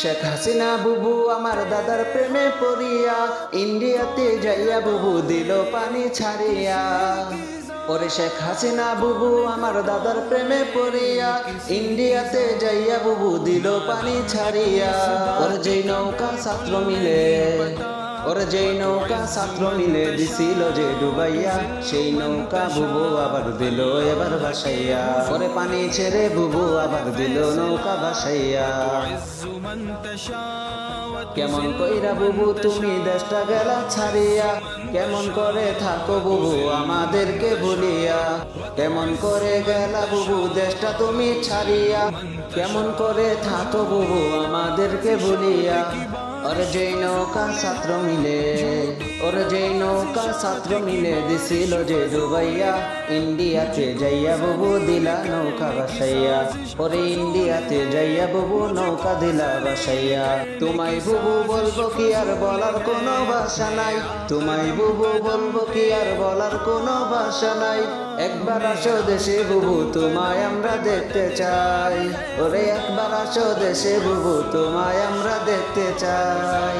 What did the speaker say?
শেখ হাসিনা, বুবু, আমার দাদার প্রেমে পড়িয়া ইন্ডিয়াতে যাইয়া বুবু দিল পানি ছাড়িয়া। পরে শেখ হাসিনা, বুবু, আমার দাদার প্রেমে পড়িয়া ইন্ডিয়াতে যাইয়া বুবু দিল পানি ছাড়িয়া। ওর যেই নৌকা, ছাত্র মিলে ওরে যেই নৌকা ছাত্র মিলে দিছিল যে ডুবাইয়া, সেই নৌকা বুবু আবার দিল এবার ভাসাইয়া। ওরে পানি ছেড়ে বুবু আবার দিল নৌকা ভাসাইয়া। কেমন কইরা বুবু, তুমি দেশটা গেলা ছাড়িয়া। কেমন করে থাকো বুবু, আমাদেরকে ভুলিয়া। কেমন করে গেলা বুবু, দেশটা তুমি ছাড়িয়া। কেমন করে থাকো বুবু, আমাদেরকে ভুলিয়া। ওরে যেই নৌকা ছাত্র মিলে ওরে যেই নৌকা ছাত্র মিলে দিছিল যে ডুবাইয়া ইন্ডিয়াতে যাইয়া বুবু দিলা নৌকা বাসাইয়া। ওরে ইন্ডিয়াতে যাইয়া বুবু নৌকা দিলা বাসাইয়া। তোমায় বুবু বলব কি আর বলার কোনো ভাষা নাই। তোমায় বুবু বলব কি আর বলার কোনো ভাষা নাই। একবার আসো দেশে বুবু, তোমায় আমরা দেখতে চাই। ওরে একবার আসো দেশে বুবু, তোমায় আমরা দেখতে চাই।